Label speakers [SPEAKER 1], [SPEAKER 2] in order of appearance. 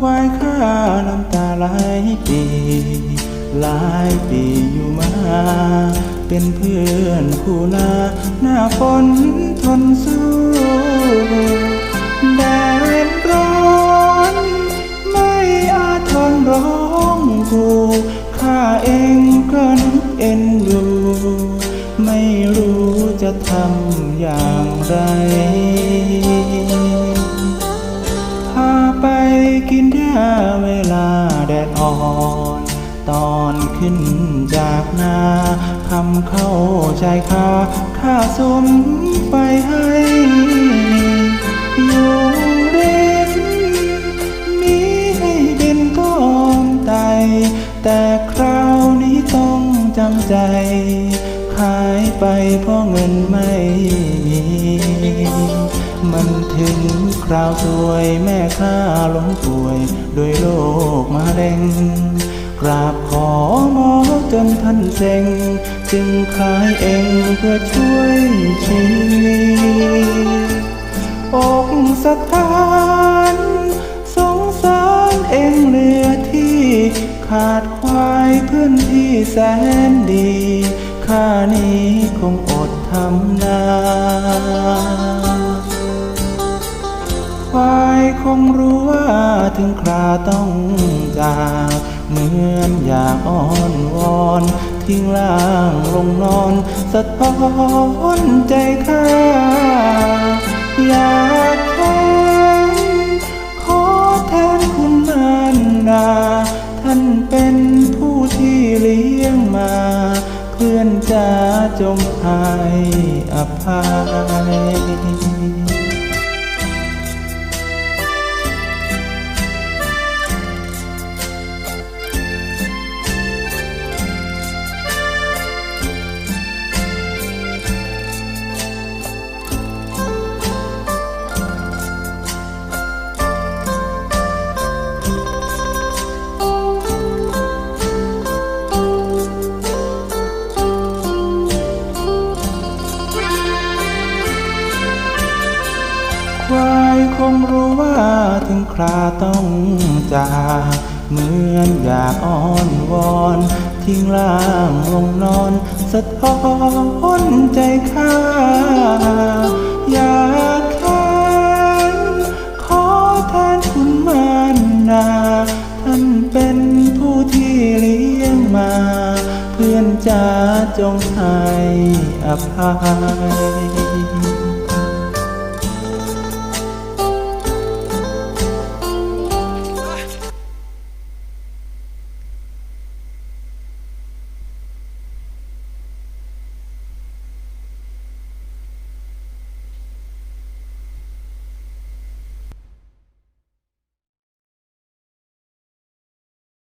[SPEAKER 1] ควายข้าน้ำตาไหลปี หลายปีอยู่มา เป็นเพื่อนคู่นาหน้าฝนทนสู้แดดร้อนไม่อาจทนร้องกูข้าเองก็นึกเอ็นดูไม่รู้จะทำอย่างไร ตอนขึ้นจากนาคำเข้าชายคาข้าสมไปให้อยู่ริมมีให้ดินก้อนไตแต่คราวนี้ต้องจำใจ ขายไปเพราะเงินไม่มีมันถึงคราวสวยแม่ข้าล้มป่วยด้วยโรคมะเร็ง กราบขอหมอจนท่านเซ็ง จึงขายเองเพื่อช่วยชีวิตอกสถานสงสารเองเหลือที่ขาดควายพื่อนที่แสนดีข้านี้คงอดทำนาควายคงรู้ว่าถึงคราต้องจาก เหมือนอยากอ้อนวอน ทิ้งล่างลงนอน สะท้อนใจข้า อยากแทนขอแทนคุณมารดา ท่านเป็นผู้ที่เลี้ยงมา เพื่อนจะจงให้อภัย งรู้ว่าถึงคราต้องจากเหมือนอยากอ้อนวอนทิ้งล่างลงนอน สะท้อนใจข้า อยากแค้นขอแทนคุณมารดาท่านเป็นผู้ที่เลี้ยงมา เพื่อนจะจงให้อภัย